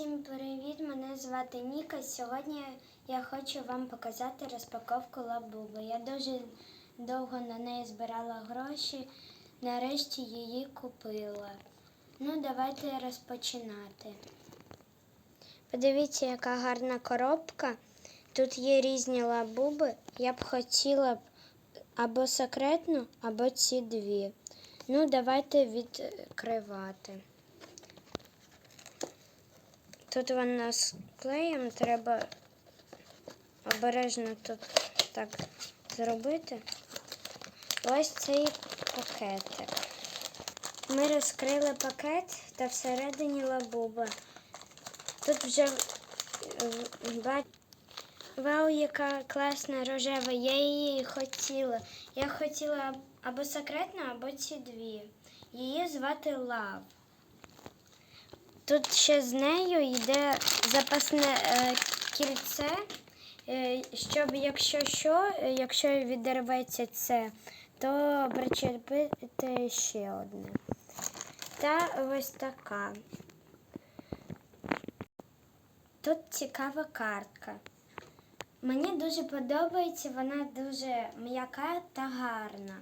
Всім привіт! Мене звати Ніка. Сьогодні я хочу вам показати розпаковку лабуби. Я дуже довго на неї збирала гроші. Нарешті її купила. Ну, давайте розпочинати. Подивіться, яка гарна коробка. Тут є різні лабуби. Я б хотіла або секретну, або ці дві. Ну, давайте відкривати. Тут вона з клеєм, треба обережно тут так зробити. Ось цей пакетик. Ми розкрили пакет та всередині лабуба. Тут вже е, Вау, яка класна рожева. Я її хотіла. Я хотіла або секретну, або ці дві. Її звати Лав. Тут ще з нею йде запасне е, кільце, е, щоб якщо що, е, якщо відірветься це, то причепити ще одне. Та ось така. Тут цікава картка. Мені дуже подобається, вона дуже м'яка та гарна.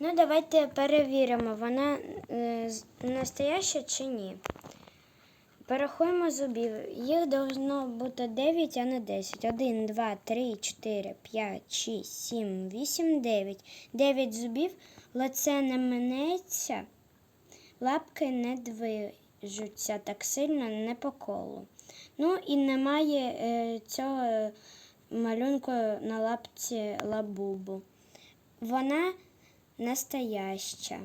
Ну, давайте перевіримо, вона е, настояща чи ні. Порахуємо зубів. Їх должно бути 9, а не 10. 1, 2, 3, 4, 5, 6, 7, 8, 9. 9 зубів, лице не минеться, лапки не движуться так сильно, не по колу. Ну і немає е, цього малюнку на лапці лабубу. Вона настояща.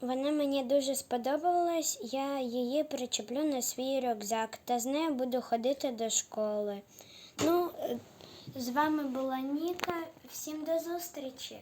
Вона мені дуже сподобалась, я її причеплю на свій рюкзак та з нею буду ходити до школи. Ну, е, з вами була Ніка. Всім до зустрічі!